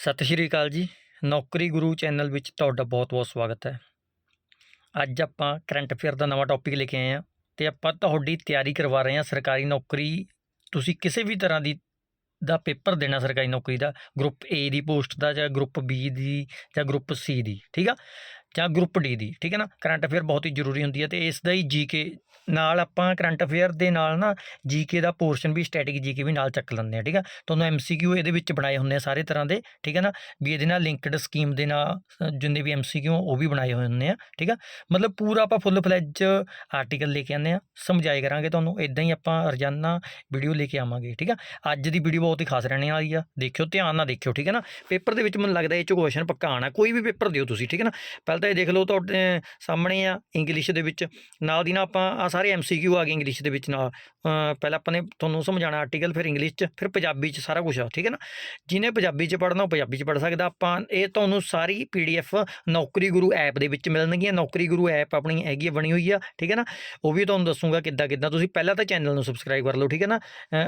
ਸਤਿ ਸ਼੍ਰੀ ਅਕਾਲ ਜੀ। ਨੌਕਰੀ ਗੁਰੂ ਚੈਨਲ ਵਿੱਚ ਤੁਹਾਡਾ ਬਹੁਤ-ਬਹੁਤ ਸਵਾਗਤ ਹੈ। ਅੱਜ ਆਪਾਂ ਕਰੰਟ ਅਫੇਅਰ ਦਾ ਨਵਾਂ ਟੌਪਿਕ ਲੈ ਕੇ ਆਏ ਹਾਂ ਤੇ ਆਪਾਂ ਤੁਹਾਡੀ ਤਿਆਰੀ ਕਰਵਾ ਰਹੇ ਹਾਂ ਸਰਕਾਰੀ ਨੌਕਰੀ। ਤੁਸੀਂ ਕਿਸੇ ਵੀ ਤਰ੍ਹਾਂ ਦੀ ਦਾ ਪੇਪਰ ਦੇਣਾ ਸਰਕਾਰੀ ਨੌਕਰੀ ਦਾ ਗਰੁੱਪ ਏ ਦੀ ਪੋਸਟ ਦਾ ਜਾਂ ਗਰੁੱਪ ਬੀ ਦੀ ਜਾਂ ਗਰੁੱਪ ਸੀ ਦੀ, ਠੀਕ ਆ? ਜਾਂ ਗਰੁੱਪ ਡੀ ਦੀ, ਠੀਕ ਹੈ ਨਾ? ਕਰੰਟ ਅਫੇਅਰ ਬਹੁਤ ਹੀ ਜ਼ਰੂਰੀ ਹੁੰਦੀ ਹੈ ਤੇ ਇਸ ਦਾ ਹੀ ਜੀਕੇ ਨਾਲ ਆਪਾਂ ਕਰੰਟ ਅਫੇਅਰ ਦੇ ਨਾਲ ਨਾ ਜੀਕੇ ਦਾ ਪੋਰਸ਼ਨ ਵੀ ਸਟੈਟਿਕ ਜੀਕੇ ਵੀ ਨਾਲ ਚੱਕ ਲੈਂਦੇ ਆ ਠੀਕ ਆ? ਤੁਹਾਨੂੰ ਐਮਸੀਕਿਊ ਇਹਦੇ ਵਿੱਚ ਬਣਾਏ ਹੁੰਦੇ ਆ ਸਾਰੇ ਤਰ੍ਹਾਂ ਦੇ, ਠੀਕ ਹੈ ਨਾ? ਵੀ ਇਹਦੇ ਨਾਲ ਲਿੰਕਡ ਸਕੀਮ ਦੇ ਨਾਲ, ਜਿੰਨੇ ਵੀ ਐਮਸੀਕਿਊ ਉਹ ਵੀ ਬਣਾਏ ਹੋਏ ਹੁੰਦੇ ਆ, ਠੀਕ ਆ? ਮਤਲਬ ਪੂਰਾ ਆਪਾਂ ਫੁੱਲ ਫਲੈਜ ਆਰਟੀਕਲ ਲੈ ਕੇ ਆਉਂਦੇ ਆ ਸਮਝਾਏ ਕਰਾਂਗੇ ਤੁਹਾਨੂੰ ਇਦਾਂ ਹੀ ਆਪਾਂ ਰੋਜ਼ਾਨਾ ਵੀਡੀਓ ਲੈ ਕੇ ਆਵਾਂਗੇ, ਠੀਕ ਆ? ਅੱਜ ਦੀ ਵੀਡੀਓ ਬਹੁਤ ਹੀ ਖਾਸ ਰਹਿਣੇ ਵਾਲੀ ਆ, ਦੇਖਿਓ, ਧਿਆਨ ਨਾਲ ਦੇਖਿਓ, ਠੀਕ ਹੈ ਨਾ? ਪੇਪਰ ਦੇ ਵਿੱਚ ਮੈਨੂੰ ਲੱਗਦਾ ਇਹ ਚ ਕੁਐਸਚਨ ਪੱਕਾ ਆਣਾ ਕੋਈ ਵੀ ਪੇਪਰ ਦਿਓ ਤੁਸੀਂ, ਠੀਕ ਹੈ ਨਾ? ਪਹਿਲਾਂ ਤਾਂ ਇਹ ਦੇਖ ਲਓ ਤੁਹਾਡੇ ਸਾਹਮਣੇ ਆ ਇੰਗਲਿਸ਼ ਦੇ ਵਿੱਚ, ਨਾਲ ਦੀ ਨਾਲ ਆਪਾਂ ਆ ਸਾਰੇ ਐਮਸੀਕਿਊ ਆ ਗਏ ਇੰਗਲਿਸ਼ ਦੇ ਵਿੱਚ ਨਾਲ। ਪਹਿਲਾਂ ਆਪਾਂ ਨੇ ਤੁਹਾਨੂੰ ਸਮਝਾਣਾ ਆਰਟੀਕਲ ਫਿਰ ਇੰਗਲਿਸ਼ ਚ ਫਿਰ ਪੰਜਾਬੀ ਚ ਸਾਰਾ ਕੁਝ ਆ ਠੀਕ ਹੈ ਨਾ? ਜਿਹਨੇ ਪੰਜਾਬੀ ਚ ਪੜ੍ਹਨਾ ਉਹ ਪੰਜਾਬੀ ਚ ਪੜ੍ਹ ਸਕਦਾ। ਆਪਾਂ ਇਹ ਤੁਹਾਨੂੰ ਸਾਰੀ ਪੀਡੀਐਫ ਨੌਕਰੀ ਗੁਰੂ ਐਪ ਦੇ ਵਿੱਚ ਮਿਲਣਗੀਆਂ। ਨੌਕਰੀ ਗੁਰੂ ਐਪ ਆਪਣੀ ਹੈਗੀ ਆ, ਬਣੀ ਹੋਈ ਆ ਠੀਕ ਹੈ ਨਾ? ਉਹ ਵੀ ਤੁਹਾਨੂੰ ਦੱਸੂਗਾ ਕਿੱਦਾਂ ਕਿੱਦਾਂ। ਤੁਸੀਂ ਪਹਿਲਾਂ ਤਾਂ ਚੈਨਲ ਨੂੰ ਸਬਸਕ੍ਰਾਈਬ ਕਰ ਲਓ ਠੀਕ ਹੈ ਨਾ?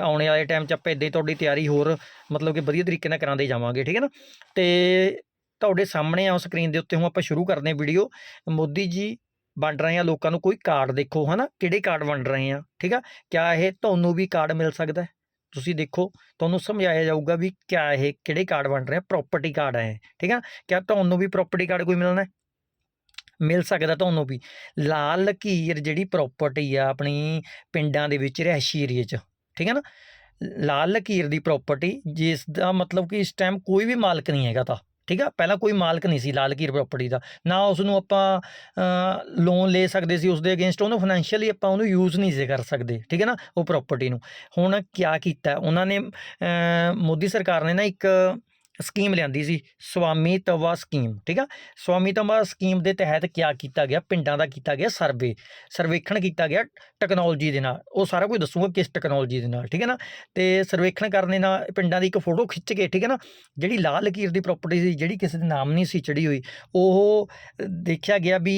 ਆਉਣੇ ਵਾਲੇ ਟਾਈਮ 'ਚ ਆਪਾਂ ਇਦਾਂ ਹੀ ਤੁਹਾਡੀ ਤਿਆਰੀ ਹੋਰ ਮਤਲਬ ਕਿ ਵਧੀਆ ਤਰੀਕੇ ਨਾਲ ਕਰਾਉਂਦੇ ਜਾਵਾਂਗੇ ਠੀਕ ਹੈ ਨਾ? ਤੇ ਤੁਹਾਡੇ ਸਾਹਮਣੇ ਆ ਸਕਰੀਨ ਦੇ ਉੱਤੇ ਹੁਣ ਆਪਾਂ ਸ਼ੁਰੂ ਕਰਦੇ ਹਾਂ ਵੀਡੀਓ ਮੋਦੀ ਜੀ ਵੰਡ ਰਹੇ ਆ ਲੋਕਾਂ ਨੂੰ ਕੋਈ ਕਾਰਡ ਦੇਖੋ ਹਨਾ? ਕਿਹੜੇ ਕਾਰਡ ਵੰਡ ਰਹੇ ਆ ਠੀਕ ਆ? ਕਿਆ ਇਹ ਤੁਹਾਨੂੰ ਵੀ ਕਾਰਡ ਮਿਲ ਸਕਦਾ ਤੁਸੀਂ ਦੇਖੋ ਤੁਹਾਨੂੰ ਸਮਝਾਇਆ ਜਾਊਗਾ ਵੀ ਕਿਆ ਇਹ ਕਿਹੜੇ ਕਾਰਡ ਵੰਡ ਰਹੇ ਆ? ਪ੍ਰਾਪਰਟੀ ਕਾਰਡ ਹੈ ਇਹ, ਠੀਕ ਆ? ਕਿਆ ਤੁਹਾਨੂੰ ਵੀ ਪ੍ਰਾਪਰਟੀ ਕਾਰਡ ਕੋਈ ਮਿਲਣਾ ਮਿਲ ਸਕਦਾ ਤੁਹਾਨੂੰ ਵੀ। ਲਾਲ ਲਕੀਰ ਜਿਹੜੀ ਪ੍ਰਾਪਰਟੀ ਆ ਆਪਣੀ ਪਿੰਡਾਂ ਦੇ ਵਿੱਚ ਰਿਹਾਇਸ਼ੀ ਏਰੀਏ 'ਚ ਠੀਕ ਹੈ ਨਾ? ਲਾਲ ਲਕੀਰ ਦੀ ਪ੍ਰਾਪਰਟੀ ਜਿਸ ਦਾ ਮਤਲਬ ਕਿ ਇਸ ਟਾਈਮ ਕੋਈ ਵੀ ਮਾਲਕ ਨਹੀਂ ਹੈਗਾ ਤਾਂ। ਠੀਕ ਆ? ਪਹਿਲਾਂ ਕੋਈ ਮਾਲਕ ਨਹੀਂ ਸੀ ਲਾਲ ਲਕੀਰ ਪ੍ਰਾਪਰਟੀ ਦਾ। ਨਾ ਉਸ ਨੂੰ ਆਪਾਂ ਲੋਨ ਲੈ ਸਕਦੇ ਸੀ ਉਸ ਦੇ ਅਗੇਂਸਟ ਉਹਨੂੰ ਫਾਈਨੈਂਸ਼ੀਅਲੀ ਆਪਾਂ ਉਹਨੂੰ ਯੂਜ਼ ਨਹੀਂ ਸੀ ਕਰ ਸਕਦੇ, ਠੀਕ ਹੈ ਨਾ, ਉਹ ਪ੍ਰਾਪਰਟੀ ਨੂੰ। ਹੁਣ ਕਿਆ ਕੀਤਾ? ਉਹਨਾਂ ਨੇ ਮੋਦੀ ਸਰਕਾਰ ਨੇ ਨਾ ਇੱਕ ਸਕੀਮ ਲਿਆਂਦੀ ਸੀ ਸਵਾਮੀ ਤਵਾ ਸਕੀਮ ਠੀਕ ਆ? ਸਵਾਮੀ ਤਵਾ ਸਕੀਮ ਦੇ ਤਹਿਤ ਕਿਆ ਕੀਤਾ ਗਿਆ? ਪਿੰਡਾਂ ਦਾ ਕੀਤਾ ਗਿਆ ਸਰਵੇ ਸਰਵੇਖਣ ਕੀਤਾ ਗਿਆ ਟੈਕਨੋਲੋਜੀ ਦੇ ਨਾਲ। ਉਹ ਸਾਰਾ ਕੁਝ ਦੱਸੂਗਾ ਕਿਸ ਟੈਕਨੋਲੋਜੀ ਦੇ ਨਾਲ, ਠੀਕ ਹੈ ਨਾ? ਤੇ ਸਰਵੇਖਣ ਕਰਨ ਦੇ ਨਾਲ ਪਿੰਡਾਂ ਦੀ ਇੱਕ ਫੋਟੋ ਖਿੱਚ ਕੇ, ਠੀਕ ਹੈ ਨਾ? ਜਿਹੜੀ ਲਾਲ ਲਕੀਰ ਦੀ ਪ੍ਰਾਪਰਟੀ ਸੀ, ਜਿਹੜੀ ਕਿਸੇ ਦੇ ਨਾਮ ਨਹੀਂ ਸੀ ਚੜੀ ਹੋਈ, ਉਹ ਦੇਖਿਆ ਗਿਆ ਵੀ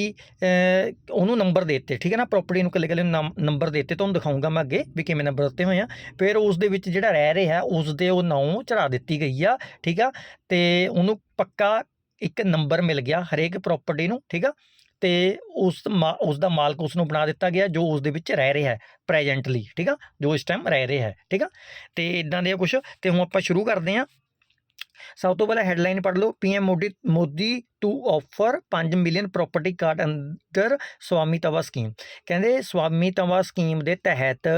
ਉਹਨੂੰ ਨੰਬਰ ਦੇ ਦਿੱਤੇ, ਠੀਕ ਹੈ ਨਾ? ਪ੍ਰਾਪਰਟੀ ਨੂੰ ਕੱਲੇ ਕੱਲੇ ਨੰਬਰ ਦੇ ਦਿੱਤੇ, ਤੁਹਾਨੂੰ ਦਿਖਾਉਂਗਾ ਮੈਂ ਅੱਗੇ ਵੀ ਕਿਵੇਂ ਨੰਬਰ ਦਿੱਤੇ ਹੋਏ ਆ। ਫਿਰ ਉਸ ਦੇ ਵਿੱਚ ਜਿਹੜਾ ਰਹਿ ਰਿਹਾ ਉਸ ਦੇ ਉਹ ਨਾਂ ਚੜਾ ਦਿੱਤੀ ਗਈ ਆ, ਠੀਕ ਆ? ਤੇ ਉਹਨੂੰ ਪੱਕਾ ਇੱਕ ਨੰਬਰ ਮਿਲ ਗਿਆ ਹਰੇਕ ਪ੍ਰਾਪਰਟੀ ਨੂੰ, ਠੀਕ ਆ? ਤੇ ਉਸ ਮਾ- ਉਸ ਦਾ ਮਾਲਕ ਉਸ ਨੂੰ ਬਣਾ ਦਿੱਤਾ ਗਿਆ ਜੋ ਉਸ ਦੇ ਵਿੱਚ ਰਹਿ ਰਿਹਾ ਹੈ ਪ੍ਰੈਜ਼ੈਂਟਲੀ ਠੀਕ ਆ? ਜੋ ਇਸ ਟਾਈਮ ਰਹਿ ਰਿਹਾ ਹੈ, ਠੀਕ ਆ? ਤੇ ਇਦਾਂ ਦੇ ਕੁਝ ਤੇ ਹੁਣ ਆਪਾਂ ਸ਼ੁਰੂ ਕਰਦੇ ਹਾਂ। ਸਭ ਤੋਂ ਪਹਿਲਾਂ ਹੈਡਲਾਈਨ ਪੜ੍ਹ ਲਓ PM Modi Modi to offer 5 million property card ਅੰਦਰ ਸਵਾਮੀ ਤਵਾ ਸਕੀਮ ਕਹਿੰਦੇ ਸਵਾਮੀ ਤਵਾ ਸਕੀਮ ਦੇ ਤਹਿਤ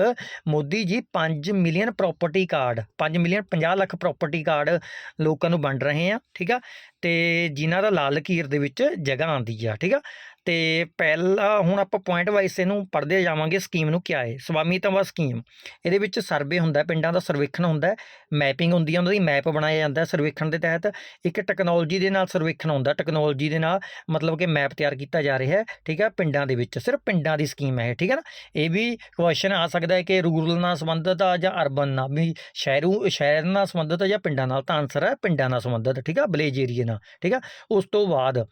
Modi ji 5 million property card 5 million 50 lakh property card ਲੋਕਾਂ ਨੂੰ ਵੰਡ ਰਹੇ ਆ, ਠੀਕ ਆ? ਤੇ ਜਿਨ੍ਹਾਂ ਦਾ ਲਾਲ ਲਕੀਰ ਦੇ ਵਿੱਚ ਜਗ੍ਹਾ ਆਂਦੀ ਆ, ਠੀਕ ਆ? ਤੇ ਪਹਿਲਾ ਹੁਣ ਆਪਾਂ ਪੁਆਇੰਟ ਵਾਈਜ਼ ਇਹਨੂੰ ਪੜ੍ਹਦੇ ਜਾਵਾਂਗੇ ਸਕੀਮ ਨੂੰ ਕਿਆ ਹੈ। ਸਵਾਮੀ ਤਵਾ ਸਕੀਮ ਇਹਦੇ ਵਿੱਚ ਸਰਵੇ ਹੁੰਦਾ ਪਿੰਡਾਂ ਦਾ ਸਰਵੇਖਣ ਹੁੰਦਾ ਮੈਪਿੰਗ ਹੁੰਦੀ ਹੈ ਉਹਨਾਂ ਦੀ ਮੈਪ ਬਣਾਇਆ ਜਾਂਦਾ ਸਰਵੇਖਣ ਦੇ ਤਹਿਤ। ਇੱਕ ਟੈਕਨੋਲੋਜੀ ਦੇ ਨਾਲ ਸਰਵੇਖਣ ਹੁੰਦਾ ਟੈਕਨੋਲੋਜੀ ਦੇ ਨਾਲ ਮਤਲਬ ਕਿ ਮੈਪ ਤਿਆਰ ਕੀਤਾ ਜਾ ਰਿਹਾ ਹੈ ਠੀਕ ਹੈ ਪਿੰਡਾਂ ਦੇ ਵਿੱਚ ਸਿਰਫ ਪਿੰਡਾਂ ਦੀ ਸਕੀਮ ਹੈ ਇਹ, ਠੀਕ ਹੈ ਨਾ। ਇਹ ਵੀ ਕੁਐਸਚਨ ਆ ਸਕਦਾ ਹੈ ਕਿ ਰੂਰਲ ਨਾਲ ਸੰਬੰਧਿਤ ਆ ਜਾਂ ਅਰਬਨ ਨਾਲ ਵੀ ਸ਼ਹਿਰੂ ਸ਼ਹਿਰ ਨਾਲ ਸੰਬੰਧਿਤ ਆ ਜਾਂ ਪਿੰਡਾਂ ਨਾਲ ਤਾਂ ਆਨਸਰ ਹੈ ਪਿੰਡਾਂ ਨਾਲ ਸੰਬੰਧਿਤ ਠੀਕ ਆ ਵਿਲੇਜ ਏਰੀਆ ਨਾਲ ਠੀਕ ਹੈ। ਉਸ ਤੋਂ ਬਾਅਦ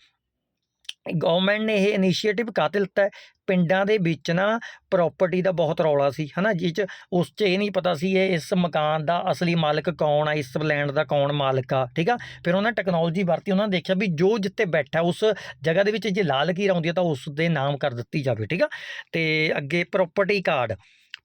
ਗੌਰਮੈਂਟ ਨੇ ਇਹ ਇਨੀਸ਼ੀਏਟਿਵ ਕਾਤੇ ਲਿੱਤਾ ਪਿੰਡਾਂ ਦੇ ਵਿੱਚ ਨਾ ਪ੍ਰਾਪਰਟੀ ਦਾ ਬਹੁਤ ਰੌਲਾ ਸੀ, ਹਨਾ? ਜਿਸ 'ਚ ਉਸ 'ਚ ਇਹ ਨਹੀਂ ਪਤਾ ਸੀ ਇਹ ਇਸ ਮਕਾਨ ਦਾ ਅਸਲੀ ਮਾਲਕ ਕੌਣ ਆ, ਇਸ ਲੈਂਡ ਦਾ ਕੌਣ ਮਾਲਕ ਆ, ਠੀਕ ਆ? ਫਿਰ ਉਹਨਾਂ ਟੈਕਨੋਲੋਜੀ ਵਰਤੀ, ਉਹਨਾਂ ਨੇ ਦੇਖਿਆ ਵੀ ਜੋ ਜਿੱਥੇ ਬੈਠਾ ਉਸ ਜਗ੍ਹਾ ਦੇ ਵਿੱਚ ਜੇ ਲਾਲ ਲਕੀਰ ਆਉਂਦੀ ਹੈ ਤਾਂ ਉਸ ਦੇ ਨਾਮ ਕਰ ਦਿੱਤੀ ਜਾਵੇ, ਠੀਕ ਆ? ਤੇ ਅੱਗੇ ਪ੍ਰਾਪਰਟੀ ਕਾਰਡ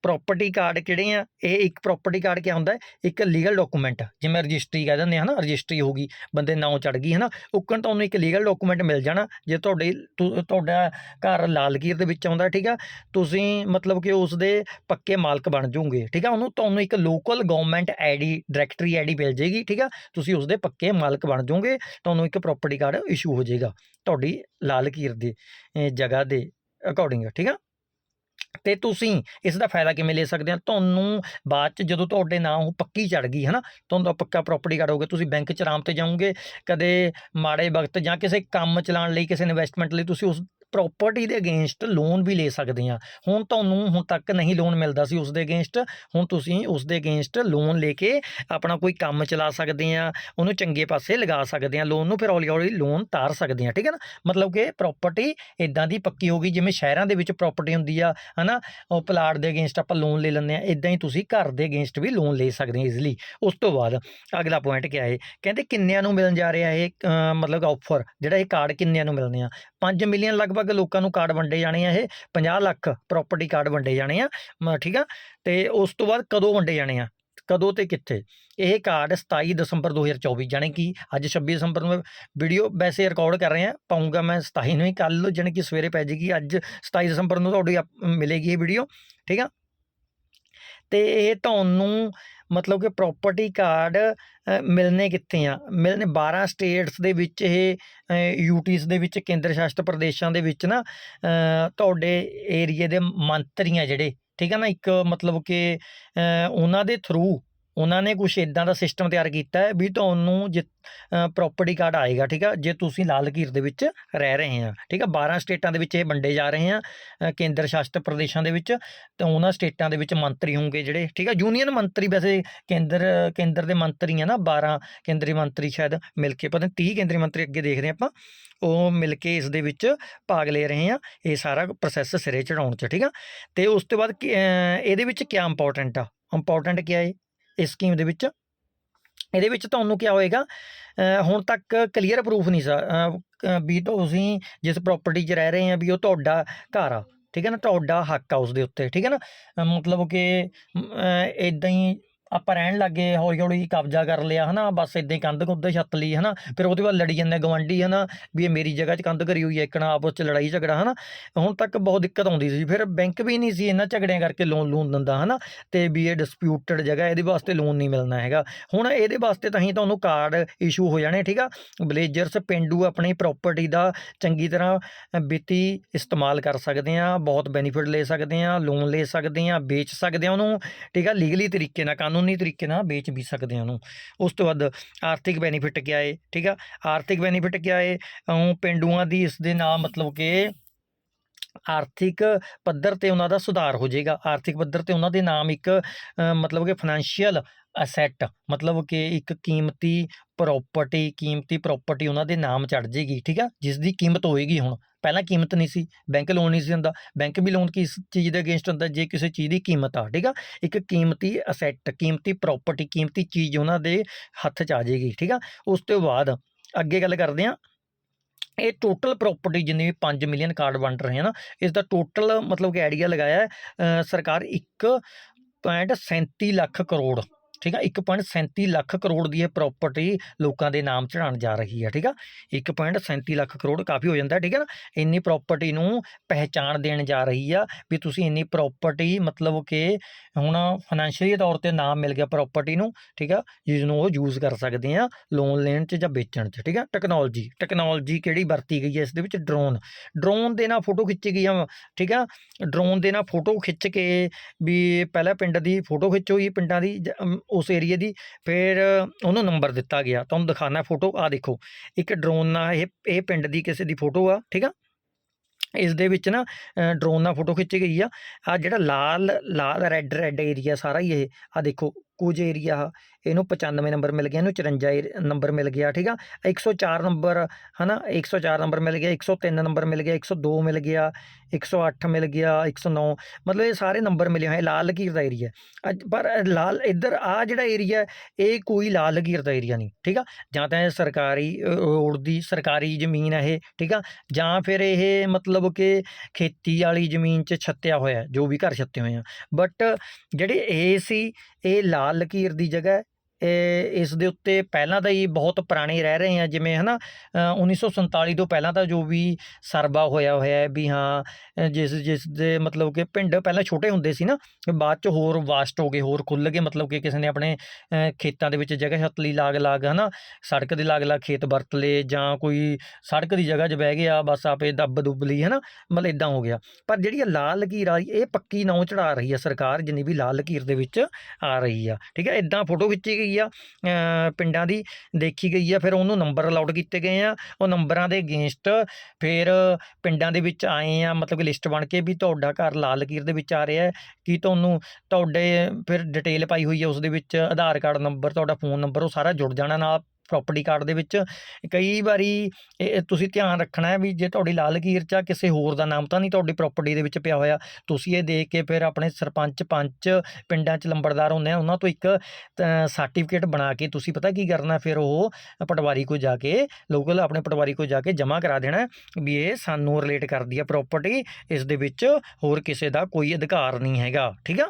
ਪ੍ਰਾਪਰਟੀ ਕਾਰਡ ਕਿਹੜੇ ਆ? ਇਹ ਇੱਕ ਪ੍ਰਾਪਰਟੀ ਕਾਰਡ ਕੀ ਹੁੰਦਾ? ਇੱਕ ਲੀਗਲ ਡਾਕੂਮੈਂਟ ਜਿਵੇਂ ਰਜਿਸਟਰੀ ਕਹਿ ਦਿੰਦੇ ਆ ਹਨਾ, ਰਜਿਸਟਰੀ ਹੋ ਗਈ, ਬੰਦੇ ਨਾਂ ਚੜ ਗਈ ਹਨਾ, ਉੱਕਣ ਤੁਹਾਨੂੰ ਇੱਕ ਲੀਗਲ ਡਾਕੂਮੈਂਟ ਮਿਲ ਜਾਣਾ, ਜੇ ਤੁਹਾਡੇ, ਤੁ- ਤੁਹਾਡਾ ਘਰ ਲਾਲ ਲਕੀਰ ਦੇ ਵਿੱਚ ਆਉਂਦਾ, ਠੀਕ ਆ, ਤੁਸੀਂ ਮਤਲਬ ਕਿ ਉਸ ਦੇ ਪੱਕੇ ਮਾਲਕ ਬਣ ਜਾਓਗੇ, ਠੀਕ ਆ, ਉਹਨੂੰ ਤੁਹਾਨੂੰ ਇੱਕ local government ID directory ID ਮਿਲ ਜੇਗੀ ਠੀਕ ਆ, ਤੁਸੀਂ ਉਸ ਦੇ ਪੱਕੇ ਮਾਲਕ ਬਣ ਜਾਓਗੇ, ਤੁਹਾਨੂੰ ਇੱਕ ਪ੍ਰਾਪਰਟੀ ਕਾਰਡ ਇਸ਼ੂ ਹੋ ਜਾਏਗਾ, ਤੁਹਾਡੀ ਲਾਲ ਲਕੀਰ ਦੀ ਜਗ੍ਹਾ ਦੇ ਅਕੋਰਡਿੰਗ ਠੀਕ ਆ। ਤੇ ਤੁਸੀਂ ਇਸ ਦਾ ਫਾਇਦਾ ਕਿਵੇਂ ਲੈ ਸਕਦੇ ਆ? ਤੁਹਾਨੂੰ ਬਾਅਦ ਚ ਜਦੋਂ ਤੁਹਾਡੇ ਨਾਂ ਉਹ ਪੱਕੀ ਚੜ ਗਈ ਹੈ ਨਾ ਤੁਹਾਨੂੰ ਪੱਕਾ ਪ੍ਰਾਪਰਟੀ ਕਾਰਡ ਹੋਊਗਾ ਤੁਸੀਂ ਬੈਂਕ ਚ ਆਰਾਮ ਤੇ ਜਾਓਗੇ, ਕਦੇ ਮਾੜੇ ਵਕਤ ਜਾਂ ਕਿਸੇ ਕੰਮ ਚਲਾਉਣ ਲਈ, ਕਿਸੇ ਇਨਵੈਸਟਮੈਂਟ ਲਈ ਤੁਸੀਂ ਉਸ ਪ੍ਰਾਪਰਟੀ ਦੇ ਅਗੇਂਸਟ ਲੋਨ ਵੀ ਲੈ ਸਕਦੇ ਆ ਹੁਣ ਤੁਹਾਨੂੰ ਹੁਣ ਤੱਕ ਨਹੀਂ ਲੋਨ ਮਿਲਦਾ ਸੀ ਉਸ ਦੇ ਅਗੇਂਸਟ ਹੁਣ ਤੁਸੀਂ ਉਸ ਦੇ ਅਗੇਂਸਟ ਲੋਨ ਲੈ ਕੇ ਆਪਣਾ ਕੋਈ ਕੰਮ ਚਲਾ ਸਕਦੇ ਆ ਉਹਨੂੰ ਚੰਗੇ ਪਾਸੇ ਲਗਾ ਸਕਦੇ ਆ ਲੋਨ ਨੂੰ ਫਿਰ ਹੌਲੀ ਹੌਲੀ ਲੋਨ ਤਾਰ ਸਕਦੇ ਆ ਠੀਕ ਹੈ ਨਾ? ਮਤਲਬ ਕਿ ਪ੍ਰਾਪਰਟੀ ਇਦਾਂ ਦੀ ਪੱਕੀ ਹੋ ਗਈ, ਜਿਵੇਂ ਸ਼ਹਿਰਾਂ ਦੇ ਵਿੱਚ ਪ੍ਰਾਪਰਟੀ ਹੁੰਦੀ ਆ, ਹਨਾ? ਉਹ ਪਲਾਟ ਦੇ ਅਗੇਂਸਟ ਆਪਾਂ ਲੋਨ ਲੈ ਲੈਂਦੇ ਆ ਇਦਾਂ ਹੀ ਤੁਸੀਂ ਘਰ ਦੇ ਅਗੇਂਸਟ ਵੀ ਲੋਨ ਲੈ ਸਕਦੇ ਆ ਈਜ਼ੀਲੀ ਉਸ ਤੋਂ ਬਾਅਦ ਅਗਲਾ ਪੁਆਇੰਟ ਕੀ ਹੈ? ਕਹਿੰਦੇ ਕਿੰਨਿਆਂ ਨੂੰ ਮਿਲਣ ਜਾ ਰਿਹਾ ਇਹ ਮਤਲਬ ਆਫਰ ਜਿਹੜਾ ਇਹ ਕਾਰਡ ਕਿੰਨਿਆਂ ਨੂੰ ਮਿਲਣੇ ਆ? 5 ਮਿਲੀਅਨ ਲਗਭਗ ਲੋਕਾਂ ਨੂੰ ਕਾਰਡ ਵੰਡੇ ਜਾਣੇ ਆ ਇਹ 50 ਲੱਖ ਪ੍ਰਾਪਰਟੀ ਕਾਰਡ ਵੰਡੇ ਜਾਣੇ ਆ ਮ, ਠੀਕ ਆ? ਤੇ ਉਸ ਤੋਂ ਬਾਅਦ ਕਦੋਂ ਵੰਡੇ ਜਾਣੇ ਆ? ਕਦੋਂ ਤੇ ਕਿੱਥੇ? ਇਹ ਕਾਰਡ 27 ਦਸੰਬਰ 2024 ਜਾਣੀ ਕਿ ਅੱਜ 26 ਦਸੰਬਰ ਨੂੰ ਵੀਡੀਓ ਵੈਸੇ ਰਿਕਾਰਡ ਕਰ ਰਹੇ ਆ ਪਾਉਂਗਾ ਮੈਂ 27 ਨੂੰ ਹੀ ਕੱਲ ਜਾਣੀ ਕਿ ਸਵੇਰੇ ਪੈ ਜਾਏਗੀ ਅੱਜ 27 ਦਸੰਬਰ ਨੂੰ ਤੁਹਾਡੀ ਅਪ- ਮਿਲੇਗੀ ਇਹ ਵੀਡੀਓ ਠੀਕ ਆ? ਤੇ ਇਹ ਤੁਹਾਨੂੰ ਮਤਲਬ ਕਿ ਪ੍ਰੋਪਰਟੀ ਕਾਰਡ ਅ, ਮਿਲਨੇ ਕਿੱਥੇ ਆ? ਮਿਲਨੇ 12 ਸਟੇਟਸ ਦੇ ਵਿੱਚ ਇਹ ਯੂਟੀਸ ਦੇ ਵਿੱਚ ਕੇਂਦਰ ਸ਼ਾਸਿਤ ਪ੍ਰਦੇਸ਼ਾਂ ਦੇ ਵਿੱਚ ਨਾ ਤੁਹਾਡੇ ਏਰੀਏ ਦੇ ਮੰਤਰੀ ਆ ਜਿਹੜੇ ਠੀਕ ਹੈ ਨਾ? ਇੱਕ ਮਤਲਬ ਕਿ ਉਹਨਾਂ ਦੇ ਥਰੂ ਉਹਨਾਂ ਨੇ ਕੁਝ ਇਦਾਂ ਦਾ ਸਿਸਟਮ ਤਿਆਰ ਕੀਤਾ ਹੈ ਵੀ ਤੁਹਾਨੂੰ ਜਿ ਪ੍ਰਾਪਰਟੀ ਕਾਰਡ ਆਏਗਾ, ਠੀਕ ਆ? ਜੇ ਤੁਸੀਂ ਲਾਲ ਲਕੀਰ ਦੇ ਵਿੱਚ ਰਹਿ ਰਹੇ ਆ, ਠੀਕ ਆ? 12 ਸਟੇਟਾਂ ਦੇ ਵਿੱਚ ਇਹ ਵੰਡੇ ਜਾ ਰਹੇ ਆ ਕੇਂਦਰ ਸ਼ਾਸਿਤ ਪ੍ਰਦੇਸ਼ਾਂ ਦੇ ਵਿੱਚ, ਤੇ ਉਹਨਾਂ ਸਟੇਟਾਂ ਦੇ ਵਿੱਚ ਮੰਤਰੀ ਹੋਣਗੇ ਜਿਹੜੇ, ਠੀਕ ਆ? ਯੂਨੀਅਨ ਮੰਤਰੀ ਵੈਸੇ ਕੇਂਦਰ ਕੇਂਦਰ ਦੇ ਮੰਤਰੀ ਆ ਨਾ 12 ਕੇਂਦਰੀ ਮੰਤਰੀ ਸ਼ਾਇਦ ਮਿਲ ਕੇ, ਪਤਾ ਨਹੀਂ 30 ਕੇਂਦਰੀ ਮੰਤਰੀ ਅੱਗੇ ਦੇਖਦੇ ਹਾਂ ਆਪਾਂ, ਉਹ ਮਿਲ ਕੇ ਇਸ ਦੇ ਵਿੱਚ ਭਾਗ ਲੈ ਰਹੇ ਆ, ਇਹ ਸਾਰਾ ਪ੍ਰੋਸੈਸ ਸਿਰੇ ਚੜਾਉਣ ਚ, ਠੀਕ ਆ? ਤੇ ਉਸ ਤੋਂ ਬਾਅਦ ਕੀ- ਇਹਦੇ ਵਿੱਚ ਕੀ ਇੰਪੋਰਟੈਂਟ ਆ? ਇੰਪੋਰਟੈਂਟ ਕੀ ਹੈ ਇਸ ਸਕੀਮ ਦੇ ਵਿੱਚ। ਇਹਦੇ ਵਿੱਚ ਤੁਹਾਨੂੰ ਕੀ ਹੋਏਗਾ ਹੁਣ ਤੱਕ ਕਲੀਅਰ ਪ੍ਰੂਫ ਨਹੀਂ ਸਰ ਵੀ ਤੁਸੀਂ ਜਿਸ ਪ੍ਰਾਪਰਟੀ 'ਚ ਰਹਿ ਰਹੇ ਆ ਵੀ ਉਹ ਤੁਹਾਡਾ ਘਰ ਆ, ਠੀਕ ਹੈ ਨਾ? ਤੁਹਾਡਾ ਹੱਕ ਆ ਉਸ ਦੇ ਉੱਤੇ, ਠੀਕ ਹੈ ਨਾ? ਮਤਲਬ ਕਿ ਇਦਾਂ ਹੀ ਆਪਾਂ ਰਹਿਣ ਲੱਗੇ ਹੌਲੀ ਹੌਲੀ ਕਬਜ਼ਾ ਕਰ ਲਿਆ, ਹਨਾ, ਬਸ ਇਦਾਂ ਹੀ ਕੰਧ ਕੁੰਧ ਛੱਤ ਲਈ, ਹਨਾ, ਫਿਰ ਉਹਦੇ ਬਾਅਦ ਲੜੀ ਜਾਂਦੇ ਗਵੰਡੀ ਹਨਾ, ਵੀ ਇਹ ਮੇਰੀ ਜਗ੍ਹਾ 'ਚ ਕੰਧ ਕਰੀ ਹੋਈ ਹੈ ਇੱਕਣਾ ਆਪਸ 'ਚ ਲੜਾਈ ਝਗੜਾ ਹਨਾ, ਹੁਣ ਤੱਕ ਬਹੁਤ ਦਿੱਕਤ ਆਉਂਦੀ ਸੀ, ਫਿਰ ਬੈਂਕ ਵੀ ਨਹੀਂ ਸੀ ਇਹਨਾਂ ਝਗੜਿਆਂ ਕਰਕੇ ਲੋਨ ਲੂਨ ਦਿੰਦਾ, ਹਨਾ, ਤੇ ਵੀ ਇਹ ਡਿਸਪਿਊਟਡ ਜਗ੍ਹਾ, ਇਹਦੇ ਵਾਸਤੇ ਲੋਨ ਨਹੀਂ ਮਿਲਣਾ ਹੈਗਾ। ਹੁਣ ਇਹਦੇ ਵਾਸਤੇ ਤਾਂ ਹੀ ਤੁਹਾਨੂੰ ਕਾਰਡ ਇਸ਼ੂ ਹੋ ਜਾਣੇ, ਠੀਕ ਆ? ਬਲੇਜਰਸ ਪਿੰਡੂ ਆਪਣੀ ਪ੍ਰਾਪਰਟੀ ਦਾ ਚੰਗੀ ਤਰ੍ਹਾਂ ਵਿੱਤੀ ਇਸਤੇਮਾਲ ਕਰ ਸਕਦੇ ਆ, ਬਹੁਤ ਬੈਨੀਫਿਟ ਲੈ ਸਕਦੇ ਆ ਲੋਨ ਲੈ ਸਕਦੇ ਆ, ਵੇਚ ਸਕਦੇ ਆ ਉਹਨੂੰ, ਠੀਕ ਆ ਲੀਗਲੀ ਤਰੀਕੇ ਨਾਲ, ਕਾਨੂੰਨੀ ਤਰੀਕੇ ਨਾਲ ਵੇਚ ਵੀ ਸਕਦੇ ਹਾਂ ਉਹਨੂੰ। ਉਸ ਤੋਂ ਬਾਅਦ ਆਰਥਿਕ ਬੈਨੀਫਿਟ ਕਿਆ ਹੈ ਠੀਕ ਆ? ਆਰਥਿਕ ਬੈਨੀਫਿਟ ਕਿਆ ਹੈ ਅਹ ਪਿੰਡੂਆਂ ਦੀ ਇਸ ਦੇ ਨਾਲ ਮਤਲਬ ਕਿ ਆਰਥਿਕ ਪੱਧਰ ਤੇ ਉਹਨਾਂ ਦਾ ਸੁਧਾਰ ਹੋ ਜਾਏਗਾ। ਆਰਥਿਕ ਪੱਧਰ ਤੇ ਉਹਨਾਂ ਦੇ ਨਾਮ ਇੱਕ ਮਤਲਬ ਕਿ ਫਾਈਨੈਂਸ਼ੀਅਲ ਅਸੈਟ ਮਤਲਬ ਕਿ ਇੱਕ ਕੀਮਤੀ ਪ੍ਰੋਪਰਟੀ ਕੀਮਤੀ ਪ੍ਰੋਪਰਟੀ ਉਹਨਾਂ ਦੇ ਨਾਮ ਚੜ ਜੇਗੀ ਠੀਕ ਆ? ਜਿਸ ਦੀ ਕੀਮਤ ਹੋਏਗੀ ਹੁਣ। ਪਹਿਲਾਂ ਕੀਮਤ ਨਹੀਂ ਸੀ ਬੈਂਕ ਲੋਨ ਨਹੀਂ ਸੀ ਹੁੰਦਾ। ਬੈਂਕ ਵੀ ਲੋਨ ਕਿਸ ਚੀਜ਼ ਦੇ ਅਗੇਂਸਟ ਹੁੰਦਾ? ਜੇ ਕਿਸੇ ਚੀਜ਼ ਦੀ ਕੀਮਤ ਆ ਠੀਕ ਆ? ਇੱਕ ਕੀਮਤੀ ਅਸੈਟ ਕੀਮਤੀ ਪ੍ਰੋਪਰਟੀ ਕੀਮਤੀ ਚੀਜ਼ ਉਹਨਾਂ ਦੇ ਹੱਥ 'ਚ ਆ ਜਾਏਗੀ ਠੀਕ ਆ? ਉਸ ਤੋਂ ਬਾਅਦ ਅੱਗੇ ਗੱਲ ਕਰਦੇ ਹਾਂ ਇਹ ਟੋਟਲ ਪ੍ਰਾਪਰਟੀ ਜਿੰਨੀ ਵੀ 5 ਮਿਲੀਅਨ ਕਾਰਡ ਵੰਡ ਰਹੇ ਹਨ ਨਾ ਇਸ ਦਾ ਟੋਟਲ ਮਤਲਬ ਕਿ ਆਈਡੀਆ ਲਗਾਇਆ ਹੈ ਅ, ਸਰਕਾਰ 1.37 ਲੱਖ ਕਰੋੜ ਠੀਕ ਆ? 1.37 ਲੱਖ ਕਰੋੜ ਦੀ ਇਹ ਪ੍ਰਾਪਰਟੀ ਲੋਕਾਂ ਦੇ ਨਾਮ ਚੜਾਉਣ ਜਾ ਰਹੀ ਹੈ ਠੀਕ ਆ? 1.37 ਲੱਖ ਕਰੋੜ ਕਾਫੀ ਹੋ ਜਾਂਦਾ, ਠੀਕ ਹੈ ਨਾ? ਇੰਨੀ ਪ੍ਰਾਪਰਟੀ ਨੂੰ ਪਹਿਚਾਣ ਦੇਣ ਜਾ ਰਹੀ ਆ ਵੀ ਤੁਸੀਂ ਇੰਨੀ ਪ੍ਰਾਪਰਟੀ ਮਤਲਬ ਕਿ ਹੁਣ ਫਾਈਨੈਂਸ਼ੀਅਲੀ ਤੌਰ ਤੇ ਨਾਮ ਮਿਲ ਗਿਆ ਪ੍ਰਾਪਰਟੀ ਨੂੰ, ਠੀਕ ਆ? ਜਿਸ ਨੂੰ ਉਹ ਯੂਜ਼ ਕਰ ਸਕਦੇ ਆ ਲੋਨ ਲੈਣ 'ਚ ਜਾਂ ਵੇਚਣ 'ਚ, ਠੀਕ ਆ? ਟੈਕਨੋਲੋਜੀ ਟੈਕਨੋਲੋਜੀ ਕਿਹੜੀ ਵਰਤੀ ਗਈ ਹੈ ਇਸ ਦੇ ਵਿੱਚ? ਡਰੋਨ ਡਰੋਨ ਦੇ ਨਾਲ ਫੋਟੋ ਖਿੱਚੀ ਗਈ ਆ, ਠੀਕ ਆ? ਡਰੋਨ ਦੇ ਨਾਲ ਫੋਟੋ ਖਿੱਚ ਕੇ ਵੀ ਪਹਿਲਾਂ ਪਿੰਡ ਦੀ ਫੋਟੋ ਖਿੱਚੋ ਜੀ, ਪਿੰਡਾਂ ਦੀ, ਜ- ਉਸ ਏਰੀਏ ਦੀ, ਫਿਰ ਉਹਨੂੰ ਨੰਬਰ ਦਿੱਤਾ ਗਿਆ। ਤੁਹਾਨੂੰ ਦਿਖਾਣਾ ਫੋਟੋ ਆ ਦੇਖੋ, ਇੱਕ ਡਰੋਨ ਨਾਲ ਇਹ ਇਹ ਪਿੰਡ ਦੀ ਕਿਸੇ ਦੀ ਫੋਟੋ ਆ, ਠੀਕ ਆ? ਇਸ ਦੇ ਵਿੱਚ ਨਾ ਡਰੋਨ ਨਾਲ ਫੋਟੋ ਖਿੱਚੀ ਗਈ ਆ। ਆ ਜਿਹੜਾ ਲਾਲ ਲਾਲ, ਰੈੱਡ ਰੈੱਡ ਏਰੀਆ ਸਾਰਾ ਹੀ ਇਹ ਆ ਦੇਖੋ ਕੁਝ ਏਰੀਆ ਇਹਨੂੰ 95 ਨੰਬਰ ਮਿਲ ਗਿਆ, ਇਹਨੂੰ 54 ਏਰ- ਨੰਬਰ ਮਿਲ ਗਿਆ, ਠੀਕ ਆ? 104 ਨੰਬਰ, ਹਨਾ? 104 ਨੰਬਰ ਮਿਲ ਗਿਆ 103 ਨੰਬਰ ਮਿਲ ਗਿਆ 102 ਮਿਲ ਗਿਆ 108 ਮਿਲ ਗਿਆ 109 ਮਤਲਬ ਇਹ ਸਾਰੇ ਨੰਬਰ ਮਿਲੇ ਹੋਏ ਲਾਲ ਲਕੀਰ ਦਾ ਏਰੀਆ ਅੱਜ ਪਰ ਲਾਲ, ਇੱਧਰ ਆ ਜਿਹੜਾ ਏਰੀਆ ਇਹ ਕੋਈ ਲਾਲ ਲਕੀਰ ਦਾ ਏਰੀਆ ਨਹੀਂ, ਠੀਕ ਆ? ਜਾਂ ਤਾਂ ਇਹ ਸਰਕਾਰੀ ਰੋਡ ਦੀ ਸਰਕਾਰੀ ਜ਼ਮੀਨ ਹੈ ਇਹ, ਠੀਕ ਆ? ਜਾਂ ਫਿਰ ਇਹ ਮਤਲਬ ਕਿ ਖੇਤੀ ਵਾਲੀ ਜ਼ਮੀਨ 'ਚ ਛੱਤਿਆ ਹੋਇਆ, ਜੋ ਵੀ ਘਰ ਛੱਤੇ ਹੋਏ ਆ। ਬਟ ਜਿਹੜੇ ਇਹ ਸੀ, ਇਹ ਲਾਲ ਲਕੀਰ ਦੀ ਜਗ੍ਹਾ ਇਸ ਦੇ ਉੱਤੇ ਪਹਿਲਾਂ ਤਾਂ ਹੀ ਬਹੁਤ ਪੁਰਾਣੇ ਰਹਿ ਰਹੇ ਆ ਜਿਵੇਂ ਹਨਾ ਅ, 1947 ਤੋਂ ਪਹਿਲਾਂ ਤਾਂ ਜੋ ਵੀ ਸਰਬਾ ਹੋਇਆ ਹੋਇਆ ਵੀ ਹਾਂ ਜਿਸ ਜਿਸ ਦੇ ਮਤਲਬ ਕਿ ਪਿੰਡ ਪਹਿਲਾਂ ਛੋਟੇ ਹੁੰਦੇ ਸੀ ਨਾ ਬਾਅਦ ਚ ਹੋਰ ਵਾਸਟ ਹੋ ਗਏ ਹੋਰ ਖੁੱਲ ਗਏ ਮਤਲਬ ਕਿ ਕਿਸੇ ਨੇ ਆਪਣੇ ਖੇਤਾਂ ਦੇ ਵਿੱਚ ਜਗ੍ਹਾ ਛੱਤ ਲਈ ਲਾਗ ਲਾਗ ਹੈ ਨਾ ਸੜਕ ਦੇ ਲਾਗ ਲਾਗ ਖੇਤ ਵਰਤ ਲਏ ਜਾਂ ਕੋਈ ਸੜਕ ਦੀ ਜਗ੍ਹਾ 'ਚ ਬਹਿ ਗਿਆ ਬਸ ਆਪੇ ਦੱਬ ਦੁੱਬ ਲਈ ਹੈ ਨਾ ਮਤਲਬ ਇਦਾਂ ਹੋ ਗਿਆ। ਪਰ ਜਿਹੜੀ ਇਹ ਲਾਲ ਲਕੀਰ ਆ ਇਹ ਪੱਕੀ ਨੌ ਚੜਾ ਰਹੀ ਹੈ ਸਰਕਾਰ ਜਿੰਨੀ ਵੀ ਲਾਲ ਲਕੀਰ ਦੇ ਵਿੱਚ ਆ ਰਹੀ ਆ ਠੀਕ ਹੈ ਇਦਾਂ ਫੋਟੋ ਖਿੱਚੀ ਗਈ ਗਈ ਆ ਪਿੰਡਾਂ ਦੀ ਦੇਖੀ ਗਈ ਆ, ਫਿਰ ਉਹਨੂੰ ਨੰਬਰ ਅਲਾਉਡ ਕੀਤੇ ਗਏ ਆ, ਉਹ ਨੰਬਰਾਂ ਦੇ ਅਗੇਂਸਟ ਫਿਰ ਪਿੰਡਾਂ ਦੇ ਵਿੱਚ ਆਏ ਆ, ਮਤਲਬ ਕਿ ਲਿਸਟ ਬਣ ਕੇ ਵੀ ਤੁਹਾਡਾ ਘਰ ਲਾਲ ਲਕੀਰ ਦੇ ਵਿੱਚ ਆ ਰਿਹਾ ਹੈ, ਕੀ ਤੁਹਾਨੂੰ ਤੁਹਾਡੇ ਫਿਰ ਡਿਟੇਲ ਪਾਈ ਹੋਈ ਹੈ ਉਸ ਦੇ ਵਿੱਚ, ਆਧਾਰ ਕਾਰਡ ਨੰਬਰ ਤੁਹਾਡਾ ਫੋਨ ਨੰਬਰ ਉਹ ਸਾਰਾ ਜੁੜ ਜਾਣਾ ਨਾਲ? ਪ੍ਰੋਪਰਟੀ ਕਾਰਡ ਦੇ ਵਿੱਚ, ਕਈ ਵਾਰੀ ਇਹ ਤੁਸੀਂ ਧਿਆਨ ਰੱਖਣਾ ਹੈ ਵੀ ਜੇ ਤੁਹਾਡੀ ਲਾਲ ਲਕੀਰ 'ਚ ਆ ਕਿਸੇ ਹੋਰ ਦਾ ਨਾਮ ਤਾਂ ਨਹੀਂ ਤੁਹਾਡੀ ਪ੍ਰੋਪਰਟੀ ਦੇ ਵਿੱਚ ਪਿਆ ਹੋਇਆ। ਤੁਸੀਂ ਇਹ ਦੇਖ ਕੇ ਫਿਰ ਆਪਣੇ ਸਰਪੰਚ ਪੰਚ ਪਿੰਡਾਂ 'ਚ ਲੰਬੜਦਾਰ ਹੁੰਦੇ ਆ, ਉਹਨਾਂ ਤੋਂ ਇੱਕ ਸਰਟੀਫਿਕੇਟ ਬਣਾ ਕੇ ਤੁਸੀਂ ਪਤਾ ਕੀ ਕਰਨਾ ਫਿਰ ਉਹ ਪਟਵਾਰੀ ਕੋਲ ਜਾ ਕੇ ਲੋਕਲ ਆਪਣੇ ਪਟਵਾਰੀ ਕੋਲ ਜਾ ਕੇ ਜਮ੍ਹਾਂ ਕਰਾ ਦੇਣਾ ਵੀ ਇਹ ਸਾਨੂੰ ਰਿਲੇਟ ਕਰਦੀ ਆ ਪ੍ਰੋਪਰਟੀ ਇਸ ਦੇ ਵਿੱਚ ਹੋਰ ਕਿਸੇ ਦਾ ਕੋਈ ਅਧਿਕਾਰ ਨਹੀਂ ਹੈਗਾ। ਠੀਕ ਆ?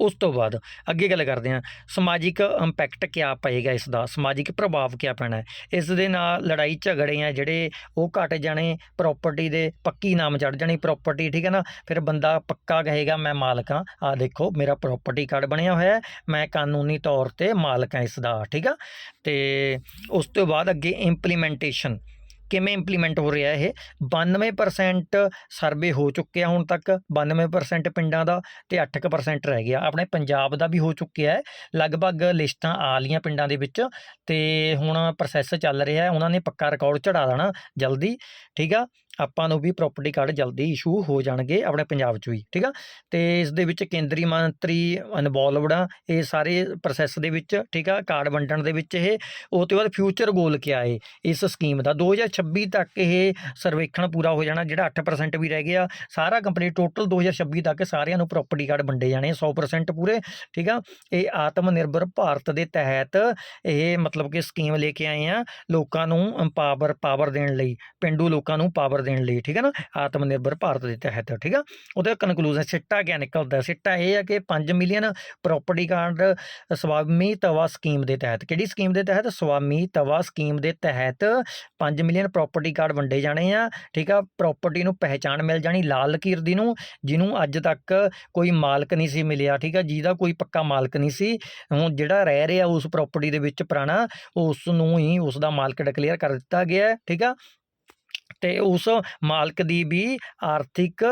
ਉਸ ਤੋਂ ਬਾਅਦ ਅੱਗੇ ਗੱਲ ਕਰਦੇ ਹਾਂ, ਸਮਾਜਿਕ ਇੰਪੈਕਟ ਕਿਆ ਪਏਗਾ ਇਸ ਦਾ ਸਮਾਜਿਕ ਪ੍ਰਭਾਵ ਕਿਆ ਪੈਣਾ ਹੈ? ਇਸ ਦੇ ਨਾਲ ਲੜਾਈ ਝਗੜੇ ਆ ਜਿਹੜੇ ਉਹ ਘਟ ਜਾਣੇ ਪ੍ਰਾਪਰਟੀ ਦੇ ਪੱਕੀ ਨਾਮ ਚੜ ਜਾਣੀ ਪ੍ਰਾਪਰਟੀ ਠੀਕ ਹੈ ਨਾ, ਫਿਰ ਬੰਦਾ ਪੱਕਾ ਕਹੇਗਾ, ਮੈਂ ਮਾਲਕ ਹਾਂ ਆ ਦੇਖੋ ਮੇਰਾ ਪ੍ਰਾਪਰਟੀ ਕਾਰਡ ਬਣਿਆ ਹੋਇਆ ਹੈ, ਮੈਂ ਕਾਨੂੰਨੀ ਤੌਰ ਤੇ ਮਾਲਕ ਹਾਂ ਇਸ ਦਾ ਠੀਕ ਆ? ਤੇ ਉਸ ਤੋਂ ਬਾਅਦ ਅੱਗੇ ਇੰਪਲੀਮੈਂਟੇਸ਼ਨ ਕਿਵੇਂ ਇੰਪਲੀਮੈਂਟ ਹੋ ਰਿਹਾ ਇਹ? 92% ਸਰਵੇ ਹੋ ਚੁੱਕਿਆ ਹੁਣ ਤੱਕ 92% ਪਿੰਡਾਂ ਦਾ ਤੇ 8% ਰਹਿ ਗਿਆ। ਆਪਣੇ ਪੰਜਾਬ ਦਾ ਵੀ ਹੋ ਚੁੱਕਿਆ ਹੈ। ਲਗਭਗ ਲਿਸਟਾਂ ਆ ਲੀਆਂ ਪਿੰਡਾਂ ਦੇ ਵਿੱਚ ਤੇ ਹੁਣ ਪ੍ਰੋਸੈਸ ਚੱਲ ਰਿਹਾ ਉਹਨਾਂ ਨੇ ਪੱਕਾ ਰਿਕਾਰਡ ਚੜਾ ਦੇਣਾ ਜਲਦੀ, ਠੀਕ ਆ? ਆਪਾਂ ਨੂੰ ਵੀ ਪ੍ਰਾਪਰਟੀ ਕਾਰਡ ਜਲਦੀ ਇਸ਼ੂ ਹੋ ਜਾਣਗੇ ਆਪਣੇ ਪੰਜਾਬ 'ਚ ਵੀ ਠੀਕ ਆ? ਤੇ ਇਸ ਦੇ ਵਿੱਚ ਕੇਂਦਰੀ ਮੰਤਰੀ ਇਨਵੋਲਵਡ ਆ, ਇਹ ਸਾਰੇ ਪ੍ਰੋਸੈਸ ਦੇ ਵਿੱਚ, ਠੀਕ ਆ? ਕਾਰਡ ਵੰਡਣ ਦੇ ਵਿੱਚ ਇਹ, ਉਹ ਤੋਂ ਬਾਅਦ ਫਿਊਚਰ ਗੋਲ ਕਿਆ ਹੈ ਇਸ ਸਕੀਮ ਦਾ। 2026 ਤੱਕ ਇਹ ਸਰਵੇਖਣ ਪੂਰਾ ਹੋ ਜਾਣਾ, ਜਿਹੜਾ 8% ਵੀ ਰਹਿ ਗਿਆ, ਸਾਰਾ ਕੰਪਲੀਟ ਟੋਟਲ 2026 ਤੱਕ ਸਾਰਿਆਂ ਨੂੰ ਪ੍ਰਾਪਰਟੀ ਕਾਰਡ ਵੰਡੇ ਜਾਣੇ 100% ਪੂਰੇ, ਠੀਕ ਆ? ਇਹ ਆਤਮ ਨਿਰਭਰ ਭਾਰਤ ਦੇ ਤਹਿਤ ਇਹ ਮਤਲਬ ਕਿ ਸਕੀਮ ਲੈ ਕੇ ਆਏ ਆ ਲੋਕਾਂ ਨੂੰ ਪਾਵਰ ਪਾਵਰ ਦੇਣ ਲਈ, ਪਿੰਡੂ ਲੋਕਾਂ ਨੂੰ ਪਾਵਰ ਦੇਣ ਲਈ, ਠੀਕ ਹੈ ਨਾ? ਆਤਮ ਨਿਰਭਰ ਭਾਰਤ ਦੇ ਤਹਿਤ, ਠੀਕ ਆ? ਉਹਦਾ ਕਨਕਲੂਜਨ ਸਿੱਟਾ ਕਿਆ ਨਿਕਲਦਾ? ਸਿੱਟਾ ਇਹ ਹੈ ਕਿ 5 ਮਿਲੀਅਨ ਪ੍ਰਾਪਰਟੀ ਕਾਰਡ ਸਵਾਮੀ ਤਵਾ ਸਕੀਮ ਦੇ ਤਹਿਤ, ਕਿਹੜੀ ਸਕੀਮ ਦੇ ਤਹਿਤ? ਸਵਾਮੀ ਤਵਾ ਸਕੀਮ ਦੇ ਤਹਿਤ 5 ਮਿਲੀਅਨ ਪ੍ਰਾਪਰਟੀ ਕਾਰਡ ਵੰਡੇ ਜਾਣੇ ਆ, ਠੀਕ ਆ? ਪ੍ਰਾਪਰਟੀ ਨੂੰ ਪਹਿਚਾਣ ਮਿਲ ਜਾਣੀ ਲਾਲ ਲਕੀਰ ਦੀ ਨੂੰ, ਜਿਹਨੂੰ ਅੱਜ ਤੱਕ ਕੋਈ ਮਾਲਕ ਨਹੀਂ ਸੀ ਮਿਲਿਆ, ਠੀਕ ਆ? ਜਿਹਦਾ ਕੋਈ ਪੱਕਾ ਮਾਲਕ ਨਹੀਂ ਸੀ। ਹੁਣ ਜਿਹੜਾ ਰਹਿ ਰਿਹਾ ਉਸ ਪ੍ਰਾਪਰਟੀ ਦੇ ਵਿੱਚ ਪੁਰਾਣਾ, ਉਸ ਨੂੰ ਹੀ ਉਸ ਦਾ ਮਾਲਕ ਡਿਕਲੇਅਰ ਕਰ ਦਿੱਤਾ ਗਿਆ, ਠੀਕ ਆ? ਤੇ ਉਸ ਮਾਲਕ ਦੀ ਵੀ ਆਰਥਿਕ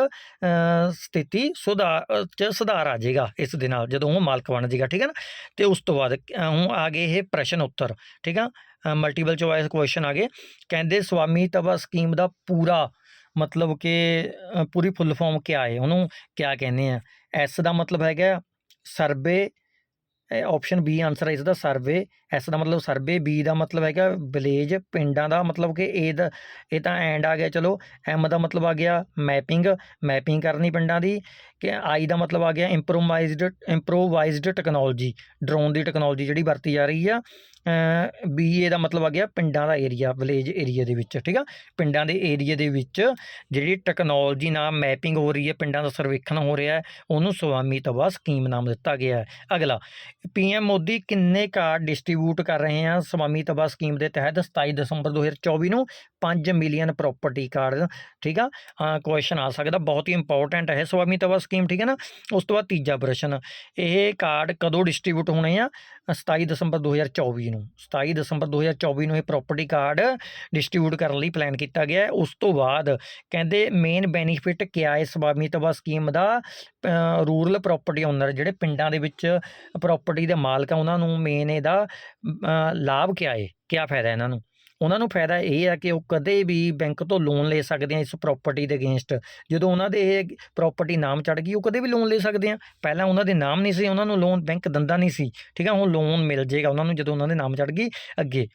ਸਥਿਤੀ ਸੁਧਾਰ ਚ ਸੁਧਾਰ ਆ ਜਾਏਗਾ ਇਸ ਦੇ ਨਾਲ ਜਦੋਂ ਉਹ ਮਾਲਕ ਬਣ ਜਾਏਗਾ ਠੀਕ ਹੈ ਨਾ? ਤੇ ਉਸ ਤੋਂ ਬਾਅਦ ਅ, ਹੁਣ ਆ ਗਏ ਇਹ ਪ੍ਰਸ਼ਨ ਉੱਤਰ ਠੀਕ ਆ? ਮਲਟੀਪਲ ਚੁਆਇਸ ਕੁਐਸਚਨ ਆ ਗਏ। ਕਹਿੰਦੇ ਸਵਾਮੀ ਤਵਾ ਸਕੀਮ ਦਾ ਪੂਰਾ ਮਤਲਬ ਕਿ ਪੂਰੀ ਫੁੱਲ ਫਾਰਮ ਕਿਆ ਹੈ ਉਹਨੂੰ ਕਿਆ ਕਹਿੰਦੇ ਆ? ਐਸ ਦਾ ਮਤਲਬ ਹੈਗਾ ਸਰਵੇ ਆਪਸ਼ਨ ਬੀ ਆਨਸਰ ਹੈ ਇਸ ਦਾ ਸਰਵੇ ਐਸ ਦਾ ਮਤਲਬ ਸਰਵੇ ਬੀ ਦਾ ਮਤਲਬ ਹੈਗਾ ਵਿਲੇਜ ਪਿੰਡਾਂ ਦਾ ਮਤਲਬ ਕਿ ਏ ਦਾ, ਇਹ ਤਾਂ ਐਂਡ ਆ ਗਿਆ, ਚਲੋ ਐਮ ਦਾ ਮਤਲਬ ਆ ਗਿਆ ਮੈਪਿੰਗ ਮੈਪਿੰਗ ਕਰਨੀ ਪਿੰਡਾਂ ਦੀ, ਕਿ ਆਈ ਦਾ ਮਤਲਬ ਆ ਗਿਆ ਇੰਪਰੋਵਾਈਜ਼ਡ ਇੰਪਰੋਵਾਈਜ਼ਡ ਟੈਕਨੋਲੋਜੀ ਡਰੋਨ ਦੀ ਟੈਕਨੋਲੋਜੀ ਜਿਹੜੀ ਵਰਤੀ ਜਾ ਰਹੀ ਆ ਬੀ ਏ ਦਾ ਮਤਲਬ ਆ ਗਿਆ ਪਿੰਡਾਂ ਦਾ ਏਰੀਆ ਵਿਲੇਜ ਏਰੀਆ ਦੇ ਵਿੱਚ, ਠੀਕ ਆ? ਪਿੰਡਾਂ ਦੇ ਏਰੀਆ ਦੇ ਵਿੱਚ ਜਿਹੜੀ ਟੈਕਨੋਲੋਜੀ ਨਾਲ ਮੈਪਿੰਗ ਹੋ ਰਹੀ ਹੈ, ਪਿੰਡਾਂ ਦਾ ਸਰਵੇਖਣ ਹੋ ਰਿਹਾ ਹੈ, ਉਹਨੂੰ ਸੁਆਮੀ ਤਵਾ ਸਕੀਮ ਨਾਮ ਦਿੱਤਾ ਗਿਆ ਹੈ। ਅਗਲਾ ਪੀਐਮ ਮੋਦੀ ਕਿੰਨੇ ਕਾਰਡ ਡਿਸਟ੍ਰੀਬਿਊਟ ਕਰ ਰਹੇ ਹਨ ਸਵਾਮੀ ਤਬਾ ਸਕੀਮ ਦੇ ਤਹਿਤ 27 ਦਸੰਬਰ 2024 ਨੂੰ 5 ਮਿਲੀਅਨ ਪ੍ਰਾਪਰਟੀ ਕਾਰਡ ਠੀਕ ਆ? ਕੁਐਸਚਨ ਆ ਸਕਦਾ, ਬਹੁਤ ਹੀ ਇੰਪੋਰਟੈਂਟ ਹੈ ਸਵਾਮੀ ਤਬਾ ਸਕੀਮ, ਠੀਕ ਹੈ ਨਾ? ਉਸ ਤੋਂ ਬਾਅਦ ਤੀਜਾ ਪ੍ਰਸ਼ਨ, ਇਹ ਕਾਰਡ ਕਦੋਂ ਡਿਸਟ੍ਰੀਬਿਊਟ ਹੋਣੇ ਆ? 27 ਦਸੰਬਰ 2024 ਨੂੰ। 27 ਦਸੰਬਰ 2024 ਨੂੰ ਇਹ ਪ੍ਰਾਪਰਟੀ ਕਾਰਡ ਡਿਸਟ੍ਰੀਬਿਊਟ ਕਰਨ ਲਈ ਪਲਾਨ ਕੀਤਾ ਗਿਆ ਉਸ ਤੋਂ ਬਾਅਦ ਕਹਿੰਦੇ ਮੇਨ ਬੈਨੀਫਿਟ ਕਿਆ ਹੈ ਸਵਾਮੀ ਤਬਾ ਸਕੀਮ ਦਾ? ਰੂਰਲ ਪ੍ਰਾਪਰਟੀ ਓਨਰ ਜਿਹੜੇ ਪਿੰਡਾਂ ਦੇ ਵਿੱਚ ਪ੍ਰਾਪਰਟੀ ਦੇ ਮਾਲਕ ਆ, ਉਹਨਾਂ ਨੂੰ ਮੇਨ ਇਹਦਾ ਲਾਭ ਕਿਆ ਹੈ ਕਿਆ ਫਾਇਦਾ ਇਹਨਾਂ ਨੂੰ? ਉਹਨਾਂ ਨੂੰ ਫਾਇਦਾ ਇਹ ਹੈ ਕਿ ਉਹ ਕਦੇ ਵੀ ਬੈਂਕ ਤੋਂ ਲੋਨ ਲੈ ਸਕਦੇ ਆ ਇਸ ਪ੍ਰਾਪਰਟੀ ਦੇ ਅਗੇਂਸਟ ਜਦੋਂ ਉਹਨਾਂ ਦੇ ਇਹ ਪ੍ਰਾਪਰਟੀ ਨਾਮ ਚੜ ਗਈ, ਉਹ ਕਦੇ ਵੀ ਲੋਨ ਲੈ ਸਕਦੇ ਆ। ਪਹਿਲਾਂ ਉਹਨਾਂ ਦੇ ਨਾਮ ਨਹੀਂ ਸੀ, ਉਹਨਾਂ ਨੂੰ ਲੋਨ ਬੈਂਕ ਦੰਦਾ ਨਹੀਂ ਸੀ। ਠੀਕ ਆ, ਹੁਣ ਲੋਨ ਮਿਲ ਜਾਏਗਾ ਉਹਨਾਂ ਨੂੰ ਜਦੋਂ ਉਹਨਾਂ ਦੇ ਨਾਮ ਚੜ ਗਈ, ਅੱਗੇ।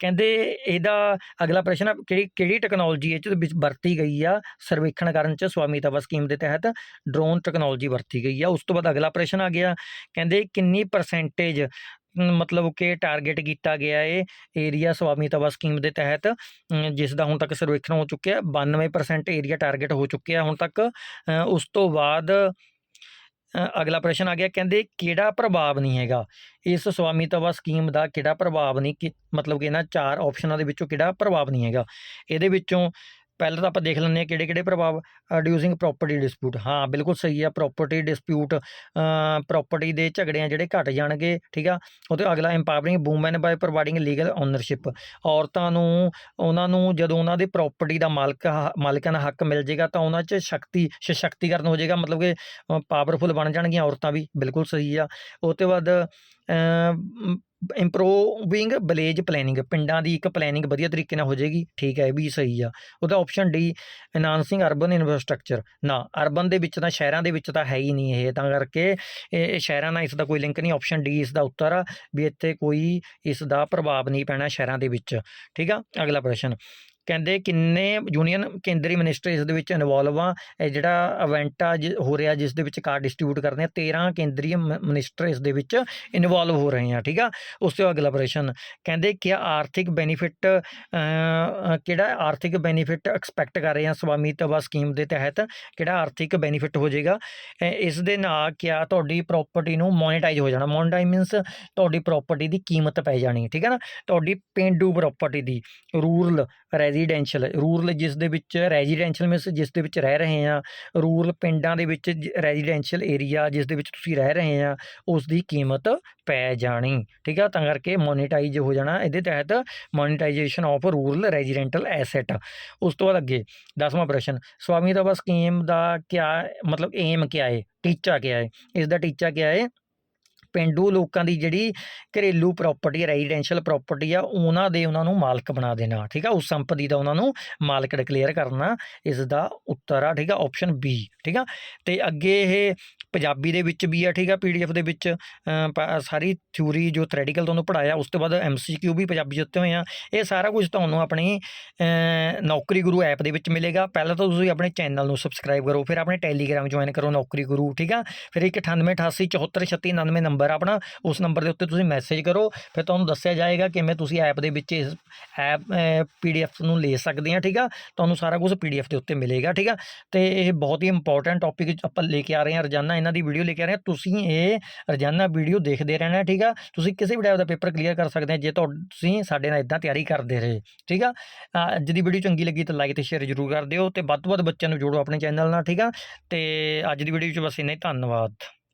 ਕਹਿੰਦੇ ਇਹਦਾ ਅਗਲਾ ਪ੍ਰਸ਼ਨ ਆ ਕਿਹੜੀ ਕਿਹੜੀ ਟੈਕਨੋਲੋਜੀ ਇਹ 'ਚ ਵਿੱਚ ਵਰਤੀ ਗਈ ਆ ਸਰਵੇਖਣ ਕਰਨ ਚ ਸਵਾਮੀ ਤਵਾ ਸਕੀਮ ਦੇ ਤਹਿਤ? ਡਰੋਨ ਟੈਕਨੋਲੋਜੀ ਵਰਤੀ ਗਈ ਆ। ਉਸ ਤੋਂ ਬਾਅਦ ਅਗਲਾ ਪ੍ਰਸ਼ਨ ਆ ਗਿਆ ਕਹਿੰਦੇ ਕਿੰਨੀ ਪਰਸੈਂਟੇਜ ਮਤਲਬ ਕਿ ਟਾਰਗੇਟ ਕੀਤਾ ਗਿਆ ਹੈ ਏਰੀਆ ਸਵਾਮੀ ਤਵਾ ਸਕੀਮ ਦੇ ਤਹਿਤ? ਅਮ, ਜਿਸ ਦਾ ਹੁਣ ਤੱਕ ਸਰਵੇਖਣ ਹੋ ਚੁੱਕਿਆ 92% ਏਰੀਆ ਟਾਰਗੇਟ ਹੋ ਚੁੱਕਿਆ ਹੁਣ ਤੱਕ। ਉਸ ਤੋਂ ਬਾਅਦ ਅਗਲਾ ਪ੍ਰਸ਼ਨ ਆ ਗਿਆ, ਕਹਿੰਦੇ ਕਿਹੜਾ ਪ੍ਰਭਾਵ ਨਹੀਂ ਹੈਗਾ? ਇਸ ਸਵਾਮੀਤਵਾ ਸਕੀਮ ਦਾ ਕਿਹੜਾ ਪ੍ਰਭਾਵ ਨਹੀਂ, ਕਿ ਮਤਲਬ ਕਿ ਇਹਨਾਂ ਚਾਰ ਆਪਸ਼ਨਾਂ ਦੇ ਵਿੱਚੋਂ ਕਿਹੜਾ ਪ੍ਰਭਾਵ ਨਹੀਂ ਹੈਗਾ? ਇਹਦੇ ਵਿੱਚੋਂ ਪਹਿਲਾਂ ਤਾਂ ਆਪਾਂ ਦੇਖ ਲੈਂਦੇ ਹਾਂ ਕਿਹੜੇ ਕਿਹੜੇ ਪ੍ਰਭਾਵ ਰਿਡਿਊਸਿੰਗ ਪ੍ਰਾਪਰਟੀ ਡਿਸਪਿਊਟ ਹਾਂ, ਬਿਲਕੁਲ ਸਹੀ ਆ ਪ੍ਰਾਪਰਟੀ ਡਿਸਪਿਊਟ ਪ੍ਰਾਪਰਟੀ ਦੇ ਝਗੜਿਆਂ ਜਿਹੜੇ ਘਟ ਜਾਣਗੇ, ਠੀਕ ਆ? ਉਹ ਤੋਂ ਅਗਲਾ empowering women by providing legal ownership ਔਰਤਾਂ ਨੂੰ, ਉਹਨਾਂ ਨੂੰ ਜਦੋਂ ਉਹਨਾਂ ਦੇ ਪ੍ਰਾਪਰਟੀ ਦਾ ਮਾਲਕ ਮਾਲਕਾਨਾ ਹੱਕ ਮਿਲ ਜਾਏਗਾ ਤਾਂ ਉਹਨਾਂ 'ਚ ਸ਼ਕਤੀ, ਸਸ਼ਕਤੀਕਰਨ ਹੋ ਜਾਏਗਾ ਮਤਲਬ ਕਿ ਪਾਵਰਫੁਲ ਬਣ ਜਾਣਗੀਆਂ ਔਰਤਾਂ ਵੀ, ਬਿਲਕੁਲ ਸਹੀ ਆ। ਉਹ ਤੋਂ ਬਾਅਦ ਇੰਪਰੂਵਿੰਗ ਵਿਲੇਜ ਪਲੈਨਿੰਗ ਪਿੰਡਾਂ ਦੀ ਇੱਕ ਪਲੈਨਿੰਗ ਵਧੀਆ ਤਰੀਕੇ ਨਾਲ ਹੋ ਜਾਏਗੀ, ਠੀਕ ਹੈ, ਇਹ ਵੀ ਸਹੀ ਆ। ਉਹਦਾ option D enhancing urban infrastructure ਨਾ ਅਰਬਨ ਦੇ ਵਿੱਚ ਤਾਂ, ਸ਼ਹਿਰਾਂ ਦੇ ਵਿੱਚ ਤਾਂ ਹੈ ਹੀ ਨਹੀਂ ਇਹ, ਤਾਂ ਕਰਕੇ ਇਹ ਇਹ ਸ਼ਹਿਰਾਂ ਨਾਲ ਇਸ ਦਾ ਕੋਈ ਲਿੰਕ ਨਹੀਂ ਆਪਸ਼ਨ ਡੀ ਇਸ ਦਾ ਉੱਤਰ ਆ, ਵੀ ਇੱਥੇ ਕੋਈ ਇਸ ਦਾ ਪ੍ਰਭਾਵ ਨਹੀਂ ਪੈਣਾ ਸ਼ਹਿਰਾਂ ਦੇ ਵਿੱਚ। ਠੀਕ ਆ, ਅਗਲਾ ਪ੍ਰਸ਼ਨ। ਕਹਿੰਦੇ ਕਿੰਨੇ ਯੂਨੀਅਨ ਕੇਂਦਰੀ ਮਿਨਿਸਟਰ ਇਸ ਦੇ ਵਿੱਚ ਇਨਵੋਲਵ ਆ, ਇਹ ਜਿਹੜਾ ਇਵੈਂਟ ਆ ਜਿ- ਹੋ ਰਿਹਾ ਜਿਸ ਦੇ ਵਿੱਚ ਕਾਰਡ ਡਿਸਟ੍ਰੀਬਿਊਟ ਕਰਦੇ ਆ 13 ਕੇਂਦਰੀ ਮ- ਮਿਨਿਸਟਰ ਇਸ ਦੇ ਵਿੱਚ ਇਨਵੋਲਵ ਹੋ ਰਹੇ ਆ, ਠੀਕ ਆ? ਉਸ ਤੋਂ ਅਗਲਾ ਪ੍ਰਸ਼ਨ, ਕਹਿੰਦੇ ਕਿ ਆਰਥਿਕ ਬੈਨੀਫਿਟ ਕਿਹੜਾ ਆਰਥਿਕ ਬੈਨੀਫਿਟ ਐਕਸਪੈਕਟ ਕਰ ਰਹੇ ਆ ਸਵਾਮੀਤਵਾ ਸਕੀਮ ਦੇ ਤਹਿਤ, ਕਿਹੜਾ ਆਰਥਿਕ ਬੈਨੀਫਿਟ ਹੋ ਜਾਏਗਾ? ਇਸ ਦੇ ਨਾਲ ਕਿਆ ਤੁਹਾਡੀ ਪ੍ਰਾਪਰਟੀ ਨੂੰ ਮੋਨੇਟਾਈਜ਼ ਹੋ ਜਾਣਾ ਮੋਨੇਟਾਈਜ਼ ਮੀਨਸ ਤੁਹਾਡੀ ਪ੍ਰਾਪਰਟੀ ਦੀ ਕੀਮਤ ਪੈ ਜਾਣੀ, ਠੀਕ ਹੈ ਨਾ? ਤੁਹਾਡੀ ਪੇਂਡੂ ਪ੍ਰਾਪਰਟੀ ਦੀ ਰੂਰਲ ਰੈਜ਼ੀਡੈਂਸ਼ੀਅਲ ਰੂਰਲ ਜਿਸ ਦੇ ਵਿੱਚ ਰੈਜ਼ੀਡੈਂਸ਼ੀਅਲ ਮੀਨਸ ਜਿਸ ਦੇ ਵਿੱਚ ਰਹਿ ਰਹੇ ਆ ਰੂਰਲ ਪਿੰਡਾਂ ਦੇ ਵਿੱਚ ਰੈਜ਼ੀਡੈਂਸ਼ੀਅਲ ਏਰੀਆ ਜਿਸ ਦੇ ਵਿੱਚ ਤੁਸੀਂ ਰਹਿ ਰਹੇ ਆ ਉਸ ਦੀ ਕੀਮਤ ਪੈ ਜਾਣੀ। ਠੀਕ ਆ? ਤਾਂ ਕਰਕੇ ਮੋਨੇਟਾਈਜ਼ ਹੋ ਜਾਣਾ ਇਹਦੇ ਤਹਿਤ monetisation of rural residential asset ਉਸ ਤੋਂ ਬਾਅਦ ਅੱਗੇ 10ਵਾਂ ਪ੍ਰਸ਼ਨ ਸਵਾਮੀ ਸਵਾਮੀਤਵਾ ਸਕੀਮ ਦਾ ਕਿਆ, ਮਤਲਬ ਏਮ ਕਿਆ ਹੈ ਟੀਚਾ ਕਿਆ ਹੈ ਇਸ ਦਾ ਟੀਚਾ ਕਿਆ ਹੈ ਪਿੰਡੂ ਲੋਕਾਂ ਦੀ ਜਿਹੜੀ ਘਰੇਲੂ ਪ੍ਰਾਪਰਟੀ ਰੈਜ਼ੀਡੈਂਸ਼ੀਅਲ ਪ੍ਰਾਪਰਟੀ ਆ, ਉਹਨਾਂ ਦੇ ਉਹਨਾਂ ਨੂੰ ਮਾਲਕ ਬਣਾ ਦੇਣਾ, ਠੀਕ ਆ? ਉਸ ਸੰਪਤੀ ਦਾ ਉਹਨਾਂ ਨੂੰ ਮਾਲਕ ਡਿਕਲੇਅਰ ਕਰਨਾ, ਇਸ ਦਾ ਉੱਤਰ ਆ, ਠੀਕ ਆ? ਆਪਸ਼ਨ ਬੀ ਠੀਕ ਆ? ਤੇ ਅੱਗੇ ਇਹ ਪੰਜਾਬੀ ਦੇ ਵਿੱਚ ਵੀ ਆ, ਠੀਕ ਆ ਪੀਡੀਐਫ ਦੇ ਵਿੱਚ ਪ- ਸਾਰੀ ਥਿਊਰੀ ਜੋ ਥਿਓਰੈਟੀਕਲ ਤੁਹਾਨੂੰ ਪੜਾਇਆ ਉਸ ਤੋਂ ਬਾਅਦ ਐਮਸੀਕਿਊ ਵੀ ਪੰਜਾਬੀ 'ਚ ਦਿੱਤੇ ਹੋਏ ਆ, ਇਹ ਸਾਰਾ ਕੁਝ ਤੁਹਾਨੂੰ ਆਪਣੀ ਨੌਕਰੀ ਗੁਰੂ ਐਪ ਦੇ ਵਿੱਚ ਮਿਲੇਗਾ। ਪਹਿਲਾਂ ਤਾਂ ਤੁਸੀਂ ਆਪਣੇ ਚੈਨਲ ਨੂੰ ਸਬਸਕ੍ਰਾਈਬ ਕਰੋ, ਫਿਰ ਆਪਣੇ ਟੈਲੀਗ੍ਰਾਮ ਜੁਆਇਨ ਕਰੋ ਨੌਕਰੀ ਗੁਰੂ, ਠੀਕ ਆ? ਫਿਰ ਇੱਕ 9888 743699 ਨੰਬਰ ਆਪਣਾ, ਉਸ ਨੰਬਰ ਦੇ ਉੱਤੇ ਤੁਸੀਂ ਮੈਸੇਜ ਕਰੋ, ਫਿਰ ਤੁਹਾਨੂੰ ਦੱਸਿਆ ਜਾਏਗਾ ਕਿਵੇਂ ਤੁਸੀਂ ਐਪ ਦੇ ਵਿੱਚ ਇਸ ਐਪ ਪੀਡੀਐਫ ਨੂੰ ਲੈ ਸਕਦੇ ਆ, ਠੀਕ ਆ? ਤੁਹਾਨੂੰ ਸਾਰਾ ਕੁਝ ਪੀਡੀਐਫ ਦੇ ਉੱਤੇ ਮਿਲੇਗਾ, ਠੀਕ ਆ? ਤੇ ਇਹ ਬਹੁਤ ਹੀ ਇੰਪੋਰਟੈਂਟ ਟੌਪਿਕ ਆਪਾਂ ਲੈ ਕੇ ਆ ਰਹੇ ਹਾਂ ਰੋਜ਼ਾਨਾ ਇਹਨਾਂ ਦੀ ਵੀਡੀਓ ਲੈ ਕੇ ਆ ਰਹੇ ਹਾਂ। ਤੁਸੀਂ ਇਹ ਰੋਜ਼ਾਨਾ ਵੀਡੀਓ ਦੇਖਦੇ ਰਹਿਣਾ, ਠੀਕ ਆ? ਤੁਸੀਂ ਕਿਸੇ ਵੀ ਟਾਈਪ ਦਾ ਪੇਪਰ ਕਲੀਅਰ ਕਰ ਸਕਦੇ ਆ, ਜੇ ਤੁਹਾ- ਤੁਸੀਂ ਸਾਡੇ ਨਾਲ ਇਦਾਂ ਤਿਆਰੀ ਕਰਦੇ ਰਹੇ, ਠੀਕ ਆ? ਅੱਜ ਦੀ ਵੀਡੀਓ ਚੰਗੀ ਲੱਗੀ ਤਾਂ ਲਾਈਕ ਤੇ ਸ਼ੇਅਰ ਜ਼ਰੂਰ ਕਰ ਦਿਓ ਤੇ ਵੱਧ ਤੋਂ ਵੱਧ ਬੱਚਿਆਂ ਨੂੰ ਜੋੜੋ ਆਪਣੇ ਚੈਨਲ ਨਾਲ, ਠੀਕ ਆ? ਤੇ ਅੱਜ ਦੀ ਵੀਡੀਓ 'ਚ ਬਸ ਇੰਨਾ ਹੀ, ਧੰਨਵਾਦ।